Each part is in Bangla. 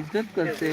ইজ্জত করছে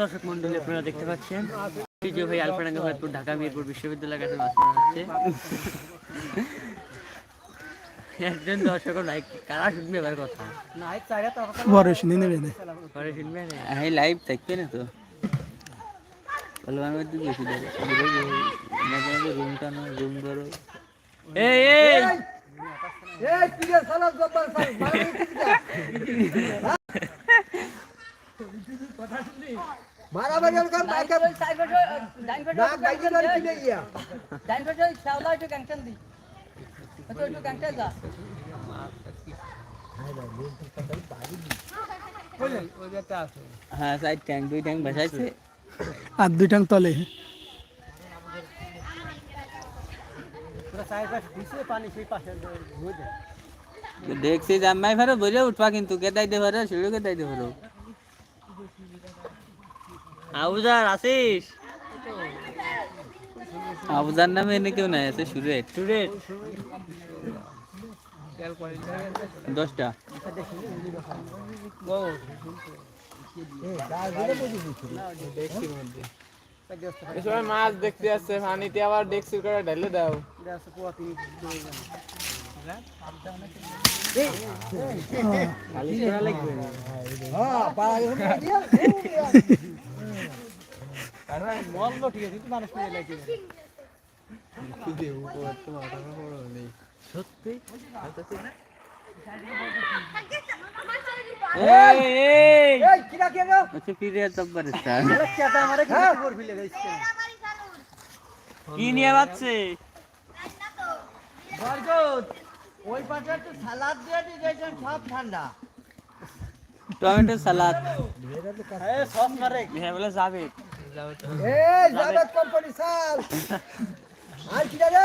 দর্শক মন্ডলী, আপনারা দেখতে পাচ্ছেন। বিজয় ঢাকা, মিরপুর বিশ্ববিদ্যালয়ের কাছে মাছ মারা হচ্ছে। একজন দর্শক নাই কারা শুনবে এবার কথা? বড় শুনে নেবে না। পরে শুনবে না। এই লাইভ থাকবে না তো। বলো আমি তো বেশি দেবো মাঝে মাঝে রুম টানো রুম ধরো এই এই মারামারি কাম বাইকে বাইকে ধরে কিনে গিয়া। হ্যাঁ সাইড ট্যাঙ্ক দুই ট্যাঙ্ক বসাইছে আর দুই টাং তলে দেখছি জামাই ফেরো বলে উঠবা কিন্তু কেদাই দে ফেরো সিঁড়ি কেদাই দে ফেরো আবুজার আসিস আবুজার নামে এনে কেউ নাই আছে সুরেট সুরেট দশটা। সময় মাছ দেখতে আসছে পানিতে আবার ডেক্সি করে ঢেলে দাও। হ্যাঁ পাড়া গেছে এই এই। কিরা কে কি কি নিয়ে বাচ্ছে ওই পাশে একটু সালাদ দিয়ে দি সব ঠান্ডা। টমেটো সালাদ। এ সব মারে হ্যাঁ বলে যাবে। জাবেদ কোম্পানি সাল আর কিরা রে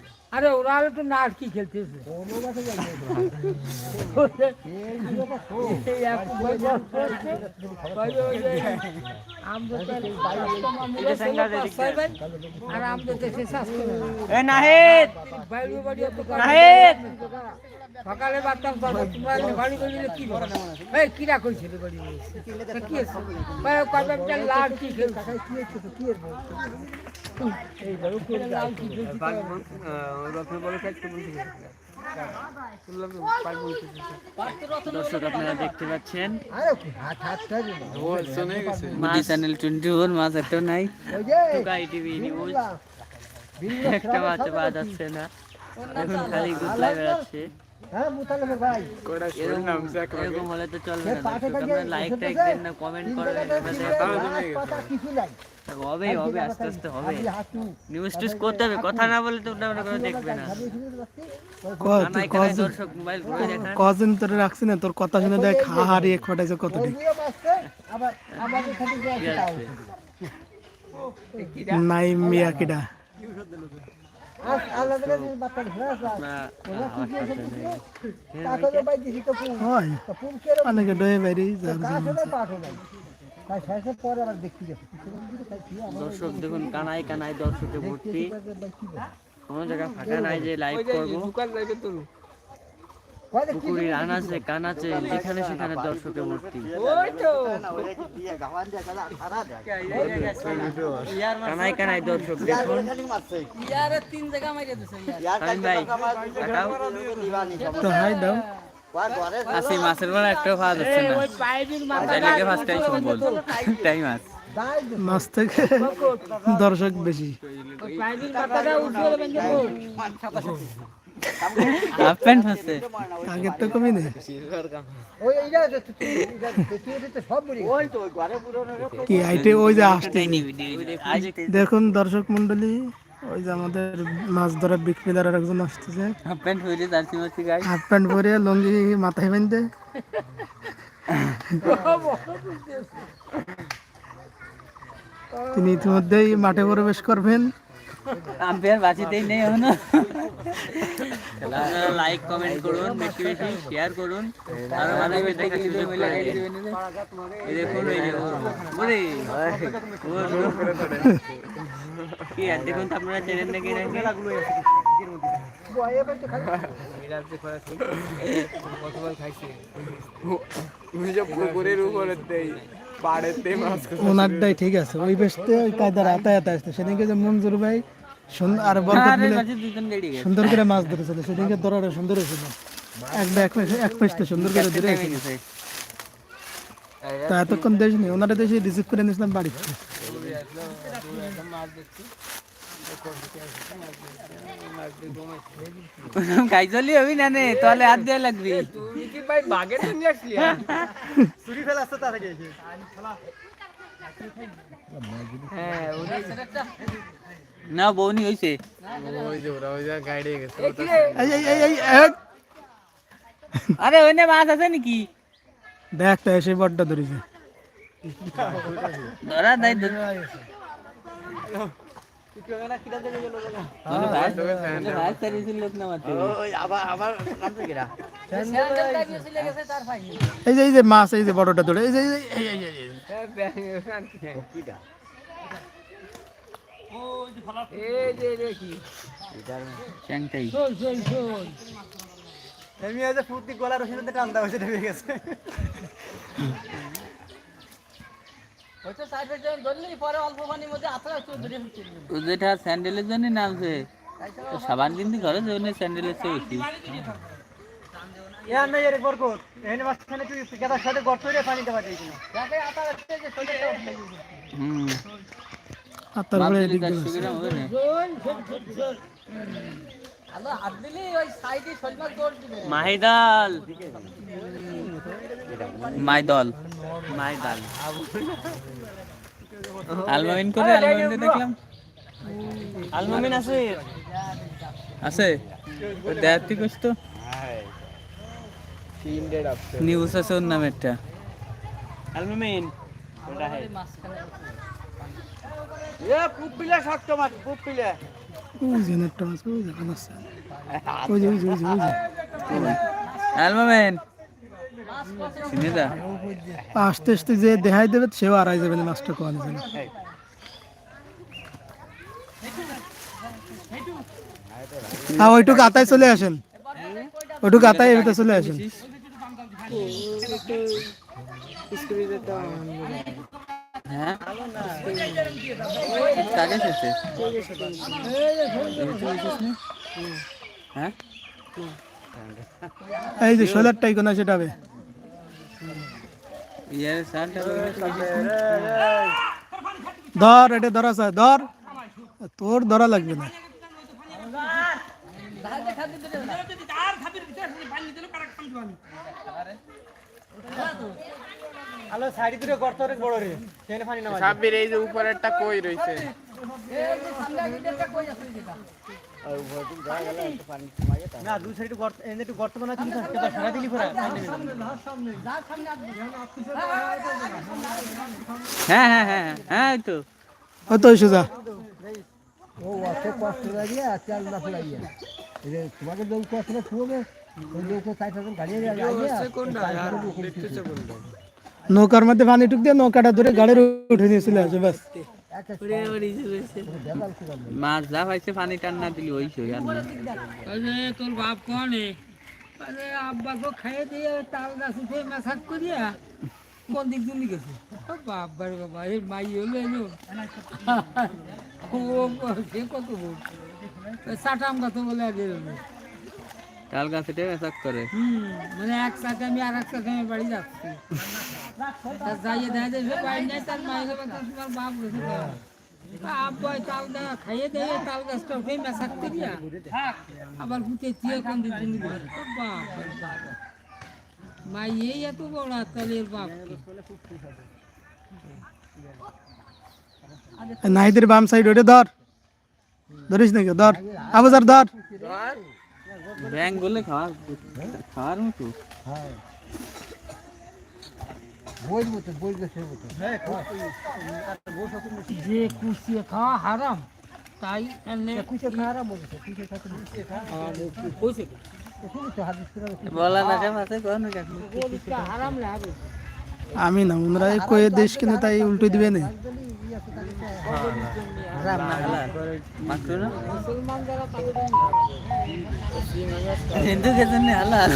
নাই তো। এই এক বই বস করছে, কই ওই যে আমদের তো কাস্টমার সকালে বাড়তাম তবে তোমরা বাড়ি বাড়ি কি এই কিরা বাড়ি? কি আছে ভাই কবে একটা লাল কি খেলছে? কি হচ্ছে তো কি দর্শক আপনারা দেখতে পাচ্ছেন। আরে হাত হাত ধরে না। মাছ চ্যানেল টোয়েন্টি ফোর মাছ একটাও নাই টিভি নিউজ। একটা মাছ পাওয়া যাচ্ছে না। এখন খালি। গুতলাই বেড়াচ্ছে। হ্যাঁ মুতালে ভাই। এরকম এরকম হলে তো চলবে না পাশে দর্শক থেকে আপনারা লাইক টাইক দেন না কমেন্ট তিন করেন টাকা এটা দিয়ে দেখাও। কথা কিছু নাই। হবে হবে আস্তে আস্তে হবে। নিউজ টিউজ করতে হবে কথা না বলে তো করে দেখবে না। দর্শক মোবাইল ঘুরে দেখান। কদিন তোরে রাখছি না? তোর কথা শুনে দেখ হাহারি এক ফটাইছে কত মাছতে আবার খালি মিয়া কিডা? অনেকে দর্শক দেখুন কানাই কানাই দর্শকে ভর্তি। কোনো জায়গা ফাঁকা নাই যে লাইভ করব। পুকুরি রান আছে কান আছে যেখানে সেখানে দর্শকে ভর্তি কানাই কানাই দর্শক দেখুন। আসি মাছের না। লেগে ফার্স্ট সম্বল। মাছ। থেকে দর্শক বেশি হাফ প্যান্ট আছে আগের তো কমই নেই। ওই এইটা কি আইটে যে আসতে দেখুন দর্শক মন্ডলী ওই যে আমাদের মাছ ধরা বিগ পিলার একজন আসতেছে। হাফ প্যান্ট হইলে জার্সি মাছি গাই হাফ প্যান্ট পরে লঙ্গি মাথায় বেঁধে। তিনি ইতিমধ্যেই মাঠে প্রবেশ করবেন। আম্পায়ার বাঁচিতেই নেই এখনও। আপনারা লাইক কমেন্ট করুন বেশি বেশি শেয়ার করুন। আর আমাদের দেখে সুযোগ দিবেন এই দেখুন এই দেখুন। ওরে। কি আর দেখুন তো আপনারা চেনেন নাকি নাকি? উপরে ওনারটাই ঠিক আছে। ওই বেশতে ওই কায়দার আতায়াত আসতে সেদিনকে যে মঞ্জুর ভাই সুন্দর আর বরকত মিলে বেড়ে সুন্দর করে মাছ ধরেছিল। সেদিনকে ধরাটা সুন্দর হয়েছিল। একটা এক পাশে এক পাশে সুন্দর করে ধরে তা এতক্ষণ দেশ নেই। ওনারা দেশে রিসিভ করে নিয়েছিলাম বাড়িতে খাইছলি হবি না নে তাহলে হাত দিয়ে লাগবি তুই কি ভাই বাগে নিয়ে আসলি হ্যাঁ না বৌনি হইছে ওই যে ওরা ওই যে গাড়ি গেছে এই এই এই এই এই, আরে ওইনে মাছ আছে নাকি দেখটা এসে বড্ডা ধরেছে ধরা দাই এই যে এই যে মাছ এই যে বড়টা ধরে এই যে ফুর্তি গলা রসিদ টান্দা হয়েছে গেছে হয়তো সাইড সাইড ধরলি পরে অল্প পানির মধ্যে আতরা একটু ধরে ফেলছিল ও যেটা স্যান্ডেলের জন্য নামছে। সাবান কিন্তু ঘরে জন্য স্যান্ডেলের চেয়ে বেশি নাই বরকত। এখানে মাঝখানে তুই কেদার সাথে গর্ত হয়ে পানি দেওয়া হুম। মাহিদাল। মাইদল মাইদাল আলমামিন করে আলমামিন দেখলাম। আলমামিন আছে? আছে? দেখ তুই কইস তো। নিউজ আছে ওর নাম একটা। আলমামিন। মাঝখানে এ পুপিলা শক্ত মাছ পুপিলা ওই যে একটা মাছ ওই যে ওই যে ওই যে ওই যে আলমামিন। চিনে দা আস্তে আস্তে যে দেখাই দেবে সেও আড়াই যাবে না মাছটা কোয়া যাবে হ্যাঁ ওইটুকু আতায় চলে আসেন। ওইটুকু আতায় এবার চলে আসেন। হ্যাঁ? হ্যাঁ? এই যে সোলারটাই কোনা সেটা হবে। ধর এটা ধরা স্যার ধর। তোর ধরা লাগবে না। আলো সাইড দিয়ে গর্ত অনেক বড় রে। সেখানে পানি নামা সাব্বির এই যে উপরেরটা কই রইছে? না দুই সাইড গর্ত একটু গর্ত বানা তুমি দিলি পরে হ্যাঁ হ্যাঁ হ্যাঁ হ্যাঁ তোমাকে নৌকার মধ্যে পানি টুক দিয়ে নৌকাটা ধরে গাড়ির উঠে নিয়ে চলে আসে বাস মাছ যা পাইছে পানি টান না দিলি ওই সই আর তোর বাপ কোনে? আরে আব্বা তো খাইয়ে দিয়ে তাল গাছ উঠে মেসাজ করিয়া কোন দিক জুলি গেছে? ও বাপ বারে বাবা এই মাই হলো এলো ও সে কত বল সাটাম গাছ বলে আগে তাল গাছে মেসাক করে। হুম মানে এক সাথে আমি আর এক সাথে আমি বাড়ি যাচ্ছি। তা যাইয়ে দেখা যায় সে বাড়ি নাই তার মায়ের কথা তোমার বাপ গেছে তো। তা আব্বা তাল দা খাইয়ে দেয় তাল গাছটা উঠে মেসাক করিয়া আবার গুতে দিয়ে কোন দিন বাপ মা এই এত বড় তালের বাপ নাহিদের বাম সাইড ওটা ধর। ধরিস নাকি? ধর। আবুজার ধর। ব্যাং বলে খাওয়া খাওয়ার মতো? বইয়ের মতো গাছের মতো। যে কুচিয়ে খাওয়া হারাম তাই কোন আমি না ওনারা কয়ে দেশ কিন্তু তাই উল্টো দিবে না। মাত্র না মুসলমান যারা তাদের হিন্দু গেছেন হালাল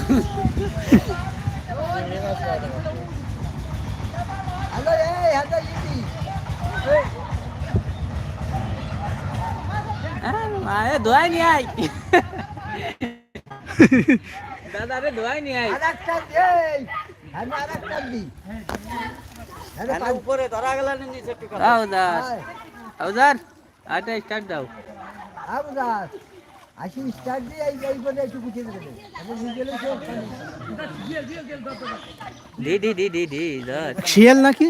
হ্যালো এই হাদা ইতি মায়ে দোয়াই নিয়ে আই দাদা রে দোয়াই নিয়ে আই আরেকটা দেই। আমি আরেকটা দি আরে উপরে ধরা গেল নিচে আউদার আউদার আটা স্টার্ট দাও। আবদাস আসি স্টার্ট দিয়ে এই এই করে একটু কুচে দেবে। আমি গেলে সব দি দি দি দি দি ধর। শিয়াল নাকি?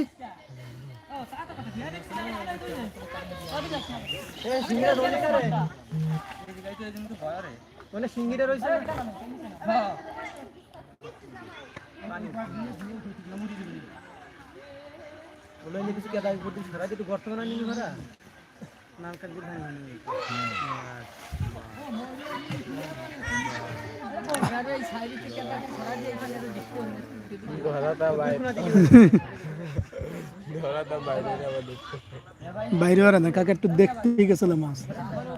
মানে সিঙ্গিটা রয়েছে বলে যে কিছু কেদাই করতে সারা যেটু গর্ত বানা নিবি ভাড়া নাল কাট দিয়ে ভাঙা নিবি ধরাটা বাইরে ধরাটা বাইরে যাওয়া দেখতে বাইরে ওরা না কাকা একটু দেখতে গেছিল মাছ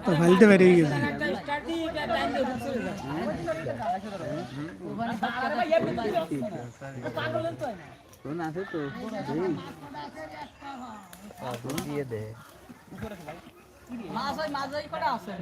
তো ফাইলতে বাইরে গেছে কোন আছে তো দিয়ে দে। মাছ ওই মাছ ওই কটা আছে?